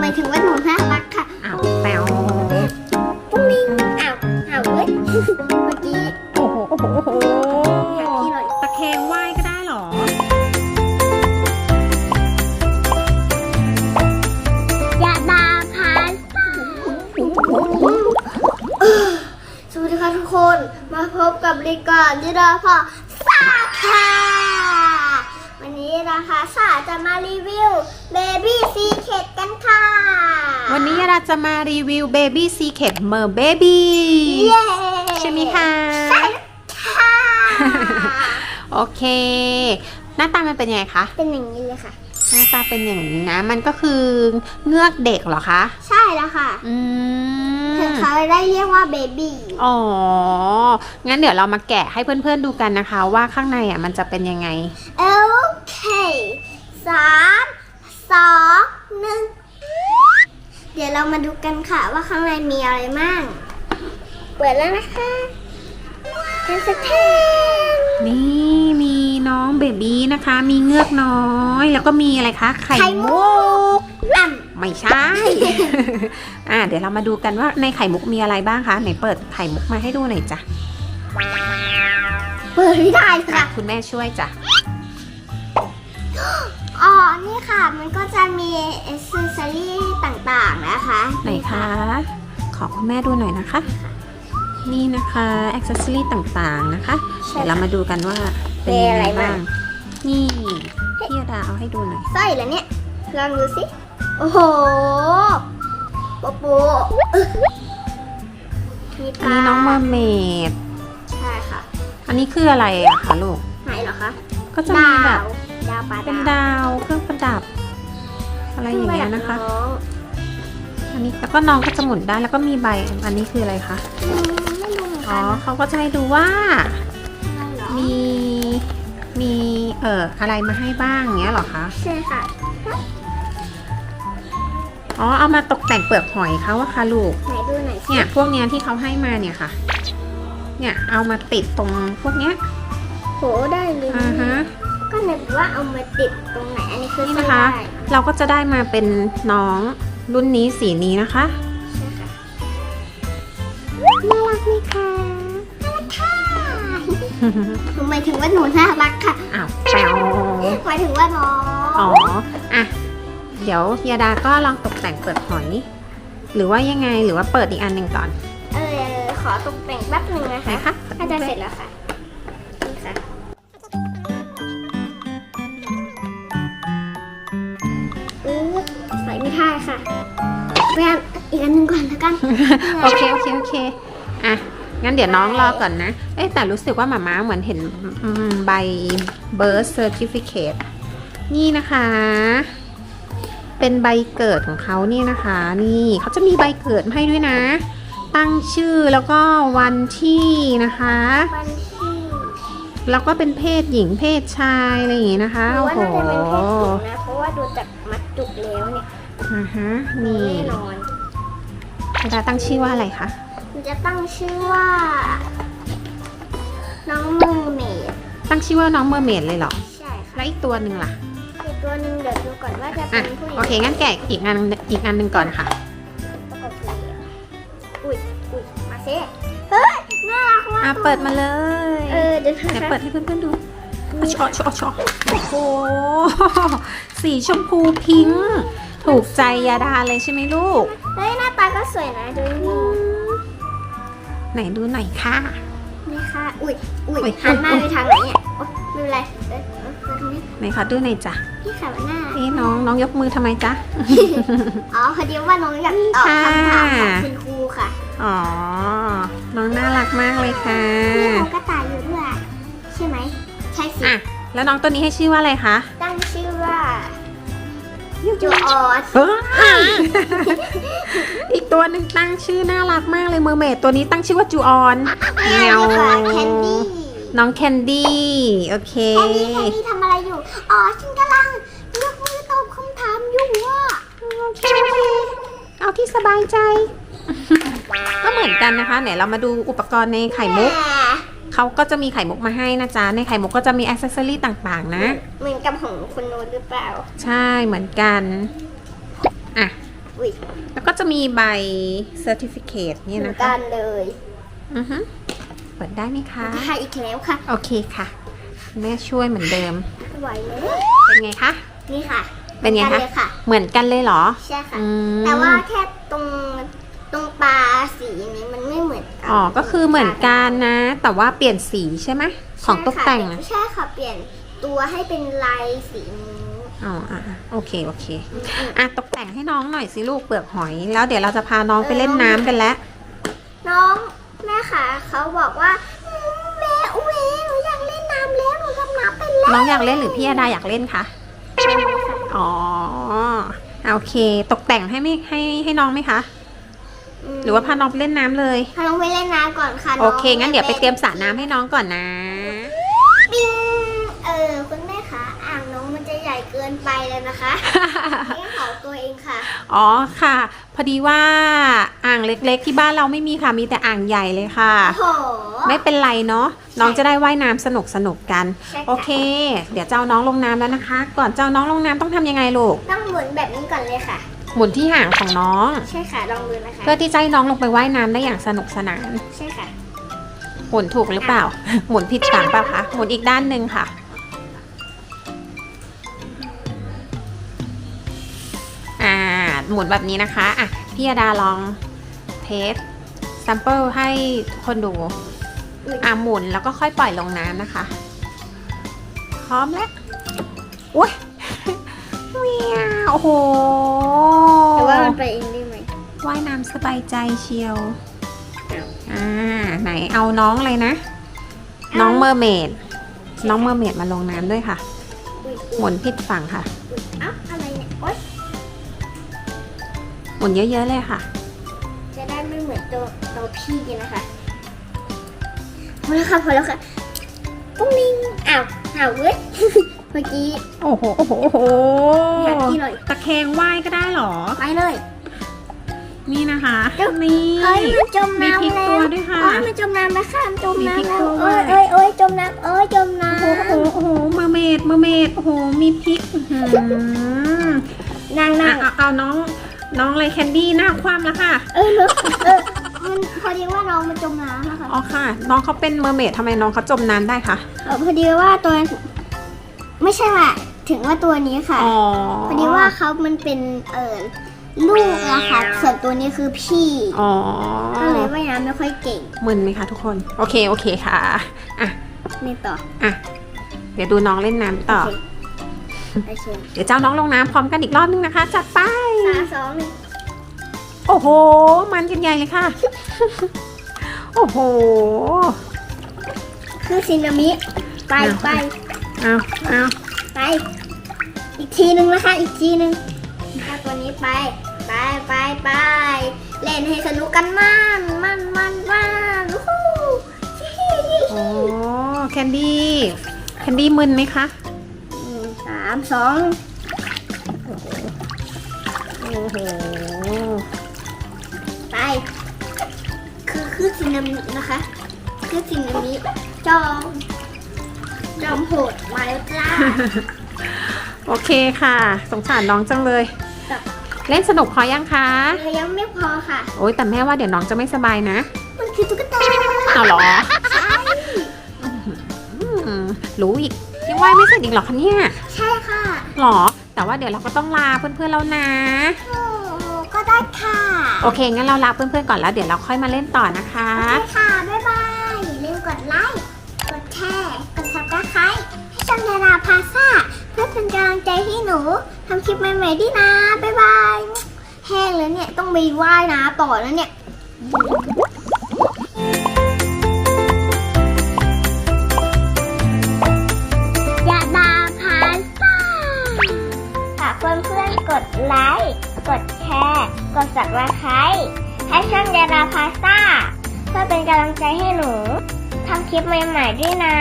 หมายถึงว่าหนูน่ารักค่ะ อ้าวแปวปุ้งนิ่งอ้าวอ้าวเว้ยเมื่อกี้โอ้โหโอ้โหโอ้โหหาที่หน่อยตะแคงไหว้ก็ได้เหรอยาดาพานสวัสดีค่ะทุกคน มาพบกับรายการยาดาพาสาค่ะวั นนี้นะคะสาจะมารีวิว Baby Secret กันค่ะ วันนี้เราจะมารีวิว Baby Secret Mer Baby เย้ใช่ไหมคะใช่ค่ะ โอเค หน้าตามันเป็นยังไงคะ เป็นอย่างนี้เลยค่ะ หน้าตาเป็นอย่างนี้นะ มันก็คือเงือกเด็กเหรอคะ ใช่แล้วค่ะ อืมถึงเขาได้เรียกว่าเบบี้ อ๋อ งั้นเดี๋ยวเรามาแกะให้เพื่อนๆดูกันนะคะ ว่าข้างในอะมันจะเป็นยังไงโอ เคสามสองหนึ่งเดี๋ยวเรามาดูกันค่ะว่าข้างในมีอะไรมั่งเปิดแล้วนะคะเทนสเทนนี่มีน้องเบบี้นะคะ มีเงือกน้อย แล้วก็มีอะไรคะ ไข่มุกอ่ำไม่ใช่ อ่าเดี๋ยวเรามาดูกันว่าในไข่มุกมีอะไรบ้างคะไหนเปิดไข่มุกมาให้ดูหน่อยจ้ะเปิดไม่ได้อะค่ะ คุณแม่ช่วยจ้ะ อ๋อ นี่ค่ะ มันก็จะมีเอเซอร์ซอรี่ต่างๆนะคะไหนคะ ขอคุณแม่ดูหน่อยนะคะ นี่นะคะอ c เซ s ซอรี่ต่างๆนะคะใช่เดี๋ยวเราค่ะมาดูกันว่าเป็นมียังอะไรไงบ้าบ้างงนี่พี่ยดาเอาให้ดูหน่อยไส้แล้วเนี่ย ลองดูสิ โอ้โหโปโปมีปอันลานี้น้องเมอร์เมด ใช่ค่ะ อันนี้คืออะไรอะคะลูก ไหนเหรอคะ ก็จะมีแบบดาว ปลาเป็นดาวดาวเครื่องประดับ อะไรอย่างเงี้ยนะคะน้องอันนี้แล้วก็น้องก็จะหมุนได้แล้วก็มีใบอันนี้คืออะไรคะอืมไม่รู้เหมือนอ๋กัอนเขาก็จะให้ดูว่านั่นเหรอมีมีเอ่ออะไรมาให้บ้างเงี้ยเหรอคะใช่ค่ะอ๋อเอามาตกแต่งเปลือกหอยเขาอะค่ะลูกไหนดูหน่อยสิเนี่ยพวกเนี้ยที่เขาให้มาเนี่ยค่ะ เนี่ยเอามาติดตรงพวกเนี้ยโหได้เลยอ่าฮะ ก็นึกว่าเอามาติดตรงไหนอันนี้คือนี่ใส่นะคะได้เราก็จะได้มาเป็นน้องรุ่นนี้สีนี้นะคะใช่ค่ะน่ารักไหมคะน่ารักค่ะหมายถึงว่าหนูน่ารักค่ะอ้าวแปวหมายถึงว่าน้องอ๋ออะเดี๋ยวยาดาก็ลองตกแต่งเปลือกหอย หรือว่ายังไงหรือว่าเปิดอีกอันหนึ่งก่อนเออขอตกแต่งแป๊บหนึ่งนะไหนคะคะน่าจะเสร็จแล้วค่ะ ไม่ได้ค่ะไปอันอีกอันหนึ่งก่อนแล้วกัน โอเคโอเคโอเคอะงั้นเดี๋ยวน้องรอก่อนนะ เอ๊ะแต่รู้สึกว่าหมาม้าเหมือนเห็นอืมใบ birth certificate นี่นะคะ เป็นใบเกิดของเขานี่นะคะ นี่เขาจะมีใบเกิดมาให้ด้วยนะ ตั้งชื่อแล้วก็วันที่นะคะ วันที่ แล้วก็เป็นเพศหญิงเพศชายอะไรอย่างงี้นะคะหรือโอ้ว่าโหน่าจะเป็นเพศหญิงนะ เพราะว่าดูจากมัดจุกแล้วเนี่ย อ่าฮะนี่แน่นอนเวลาตั้งชื่อว่าอะไรคะ มันจะตั้งชื่อว่า น้องมือเมดตั้งชื่อว่าน้องเมอร์เมดเลยเหรอ ใช่ค่ะแล้วอีกตัวหนึ่งล่ะ อีกตัวหนึ่งเดี๋ยวดูก่อนว่าจะอะ เป็นผู้หญิงโอเค งั้นแกะอีกอันอีกอันหนึ่งก่อนค่ะโอเคอุ้ยอุ้ยมาซิเฮ้ยน่ารักมากอะ เปิดมาเลย เออเดี๋ยวเดี๋ยวนะคะเปิดให้เพื่อนๆดูอะชอชอชอโอ้โห สีชมพูพิงค์ ถูกใจยาดาเลยใช่ไหมลูก เฮ้ยหน้าตาก็สวยนะดูนี่ไหนดูหน่อยค่ะ นี่ค่ะ อุ้ยอุ้อุ๊ยยหันหน้าอุ๊ย ไปทางไหนเนี่ยโอ๊ยไม่เป็นไรเอ้ยเอ้ยมาตรงนี้ไหนขอดูหน่อยจ้ะพี่ค่ะหน้าเอ๊ะน้องน้องยกมือทำไมจ๊ะ อ๋อพอดีว่าน้องอยากตอบค่ะคำถามของคุณครูค่ะอ๋อ น้องน่ารักมากเลยค่ะ นี่น้องกระต่ายอยู่ด้วยใช่ไหม ใช่สิอะ แล้วน้องตัวนี้ให้ชื่อว่าอะไรคะตั้งชื่อว่า จูออสเฮ้ยอีกตัวหนึ่งตั้งชื่อน่ารักมากเลยเมอร์เมดตัวนี้ตั้งชื่อว่าจูออนแมวค่ะแคนดี้น้องแคนดี้โอเคแคนดี้แคนดี้ทำอะไรอยู่ อ๋อฉันกำลังยกมือตอบคำถามอยู่ว่าเอาที่สบายใจ ก็เหมือนกันนะคะไหนเรามาดูอุปกรณ์ในไข่มุกแเขาก็จะมีไข่มุกมาให้นะจ๊ะ ในไข่มุกก็จะมีอ c เซสซอรี่ต่างๆ นะ เหมือนกับของคุณโน้ตหรือเปล่า ใช่เหมือนกันอะอุ้ยแล้วก็จะมีใบ certificate เหนี่มือนะนคะ กันเลยอือฮึเปิดได้ไหมคะได้อีกแล้วค่ะโอเคค่ะ แม่ช่วยเหมือนเดิมไหวเลยเป็นไงคะ นี่ค่ะเป็นไงกัคะ เลยค่ะ เหมือนกันเลยเหรอ ใช่ค่ะ อืมแต่ว่าแค่ตรง ตรงปลาสีนี้มันไม่เหมือนกัอ๋อ ก็คือเหมือนกันนะ แต่ว่าเปลี่ยนสีใช่ไหมของตกแต่งใช่อะค่ะใช่ค่ะเปลี่ยนตัวให้เป็นลายสีนี้อ๋ออะอะโอเค โอเค อะ ตกแต่งให้น้องหน่อยสิลูกเปลือกหอย แล้วเดี๋ยวเราจะพาน้องไปเล่นน้ำกันแล้ว น้องแม่ค่ะเขาบอกว่าอืมแม่อุ้ยหนูอยากเล่นน้ำแล้วหนูดำน้ำเป็นแล้วน้องอยากเล่นหรือพี่อาดาอยากเล่นคะอ๋ออะโอเค ตกแต่งให้ไม่ให้ให้น้องไหมคะ หรือว่าพาน้องไปเล่นน้ำเลย พาน้องไปเล่นน้ำก่อนค่ะโอเค งั้นเดี๋ยวไปเตรียมสระน้ำให้น้องก่อนนะ ปิ้งเออคุณแม่คะอ่างน้องมันจะใหญ่เกินไปแล้วนะคะนี่ขอตัวเองค่ะ อ๋อค่ะ พอดีว่าอ่างเล็กๆ ที่บ้านเราไม่มีค่ะ มีแต่อ่างใหญ่เลยค่ะโอ้โหไม่เป็นไรเนาะ น้องจะได้ว่ายน้ำสนุกสนุกๆกัน ใช่ค่ะ โอเค เดี๋ยวเจ้าน้องลงน้ำแล้วนะคะ ก่อนเจ้าน้องลงน้ำต้องทำยังไงลูก ต้องหมุนแบบนี้ก่อนเลยค่ะ หมุนที่ห่างของน้อง ใช่ค่ะลองดูนะคะเพื่อที่จะให้น้องลงไปว่ายน้ำได้อย่างสนุกสนาน ใช่ค่ะ หมุนถูกหรือเปล่า หมุนผิดฝั่งเปล่าคะ หมุนอีกด้านหนึ่งค่ะ อ่า หมุนแบบนี้นะคะอะพี่ยาดาลองเทสซัมเปิลให้ทุกคนดูอุ๊ยอะหมุนแล้วก็ค่อยปล่อยลงน้ำนะคะ พร้อมแล้วอุ้ย เวียโอ้โหแต่ว่ามันไปเองได้ไหมว่ายน้ำสบายใจเชียว อ่า ไหนเอาน้องเลยนะ น้องเมอร์เมด น้องเมอร์เมดมาลงน้ำด้วยค่ะอุ๊ยหมุนผิดฝั่งค่ะอุ๊ยเอ้าอะไรเนี่ยโอ๊ยหมุนเยอะๆเลยค่ะ จะได้ไม่เหมือนตัวตัวพี่นะคะพอแล้วค่ะพอแล้วค่ะ ปุ้งนิ่งอ้าวอ้าวเว้ย เมื่อกี้ โอ้โห โอ้โห โอ้โหอยากกินหน่อยตะแคงว่ายก็ได้เหรอ ไปเลย นี่นะคะเดี๋ยวนี่เอ้ยมันจมมีน้ำพลิกแล้ตัววด้วยค่ะ โอ้ยมันจมน้ำแล้วค่ะมันจมมีพลิกน้ำแล้วตัวโอ้ยด้วยเอ้ยเอ้ยจมน้ำเอ้ยจมน้โอ้โหโอ้โห โอ้โหเมอร์เมดเมอร์เมดโอ้โห มีพริกอื้อหือำนางอะนางเอาเอาน้อง น้องอะไรแคนดี้หน้าคว่ำแล้วค่ะ เออเนอะเออมันพอดีว่าน้องมันจมน้ำนะคะอ๋อค่ะ น้องเขาเป็นเมอร์เมดทำไมน้องเขาจมน้ำได้คะ เออพอดีว่าตัว ไม่ใช่ว่าถึงว่าตัวนี้ค่ะ อ๋อพอดีว่าเขามันเป็นเออลูกอะค่ะส่วนตัวนี้คือพี่ อ๋อก็เลยว่ายน้ำไม่ค่อยเก่งมึนไหมคะทุกคน โอเคโอเคค่ะ อะ นี่ต่อ อะ เดี๋ยวดูน้องเล่นน้ำต่อ โอเคเดี๋ยวเจ้าน้องลงน้ำพร้อมกันอีกรอบนึงนะคะ จัดไป สามสองหนึ่งโอ้โห มันกันใหญ่เลยค่ะ โอ้โห คือซินามิ ไปอะไป เอาเอาไป อีกทีหนึ่งนะคะ อีกทีหนึ่งถ้าตัวนี้ไป ไปไปไปเล่นให้สนุกกันมันมันมันมันวู้ฮู้ฮิฮิฮิโอ้แคนดี้แคนดี้มึนไหมคะหนึ่งสามสองโอ้โหไป คือคือซินามินะคะ คือซินามิจอม จอมโหดมาแล้วจ้าโอเคค่ะ สงสารน้องจังเลยครับเล่นสนุกพอยังคะแต่ยังไม่พอค่ะ โอ้ยแต่แม่ว่าเดี๋ยวน้องจะไม่สบายนะ มันคือตุ๊กตาเอาเหรอใช่อืมรู้อีกยังว่ายไม่เสร็จอีกเหรอคะเนี่ย ใช่ค่ะหรอ แต่ว่าเดี๋ยวเราก็ต้องลาเพื่อนๆแล้วนะโอ้ก็ได้ค่ะ โอเคงั้นเราลาเพื่อนๆก่อนแล้วเดี๋ยวเราค่อยมาเล่นต่อนะคะ ทำคลิปใหม่ๆด้วยนะ บ๊ายบาย แห้งแล้วเนี่ย ต้องไปว่ายน้ำต่อแล้วเนี่ยยาดาพาซ่าฝากเพื่อนๆกดไลค์ กดแชร์ กด subscribe ให้ช่องยาดาพาซ่าเพื่อเป็นกำลังใจให้หนูทำคลิปใหม่ๆด้วยนะ